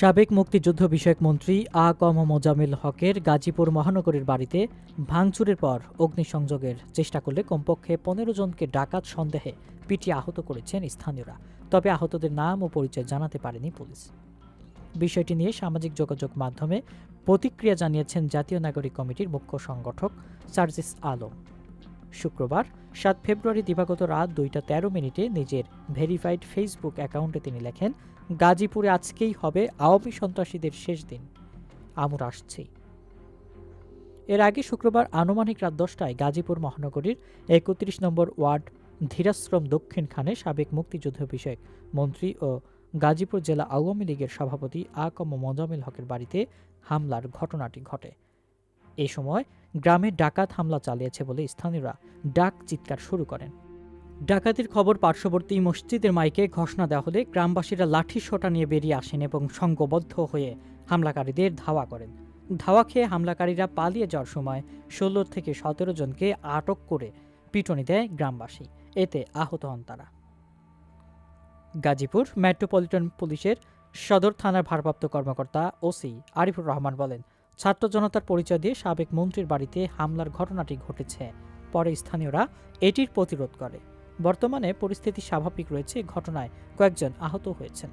সাবেক মুক্তিযুদ্ধ বিষয়ক মন্ত্রী আ কম মোজামিল হকের গাজীপুর মহানগরীর বাড়িতে ভাঙচুরের পর অগ্নিসংযোগের চেষ্টা করলে কমপক্ষে পনেরো জনকে ডাকাত সন্দেহে পিটিয়ে আহত করেছেন স্থানীয়রা। তবে আহতদের নাম ও পরিচয় জানাতে পারেনি পুলিশ। বিষয়টি নিয়ে সামাজিক যোগাযোগ মাধ্যমে প্রতিক্রিয়া জানিয়েছেন জাতীয় নাগরিক কমিটির মুখ্য সংগঠক সার্জিস আলম। শুক্রবার সাত ফেব্রুয়ারি দিবাগত রাত দুইটা তেরো মিনিটে নিজের ভেরিফাইড ফেসবুক অ্যাকাউন্টে তিনি লেখেন, গাজীপুরে আজকেই হবে আওয়ামী সন্ত্রাসীদের শেষ দিন। আমর আসছি। এর আগে শুক্রবার আনুমানিক রাত দশটায় গাজীপুর মহানগরীর একত্রিশ নম্বর ওয়ার্ড ধীরাশ্রম দক্ষিণ খানে সাবেক মুক্তিযুদ্ধ বিষয়ক মন্ত্রী ও গাজীপুর জেলা আওয়ামী লীগের সভাপতি আ আকম মোজামিল হকের বাড়িতে হামলার ঘটনাটি ঘটে। এই সময় গ্রামে ডাকাত হামলা চালিয়েছে বলে স্থানীয়রা ডাক চিৎকার শুরু করেন। ডাকাতির খবর পার্শ্ববর্তী মসজিদের মাইকে ঘোষণা দেওয়া হলে গ্রামবাসীরা লাঠি সোটা নিয়ে বেরিয়ে আসেন এবং সংঘবদ্ধ হয়ে হামলাকারীদের ধাওয়া করেন। ধাওয়া খেয়ে হামলাকারীরা পালিয়ে যাওয়ার সময় ষোলো থেকে সতেরো জনকে আটক করে পিটনি দেয় গ্রামবাসী। এতে আহত হন তারা। গাজীপুর মেট্রোপলিটন পুলিশের সদর থানার ভারপ্রাপ্ত কর্মকর্তা ওসি আরিফুর রহমান বলেন ছাত্র জনতার পরিচয় দিয়ে সাবেক মন্ত্রীর বাড়িতে হামলার ঘটনাটি ঘটেছে। পরে স্থানীয়রা এটির প্রতিরোধ করে। বর্তমানে পরিস্থিতি স্বাভাবিক রয়েছে ঘটনায় কয়েকজন আহত হয়েছেন।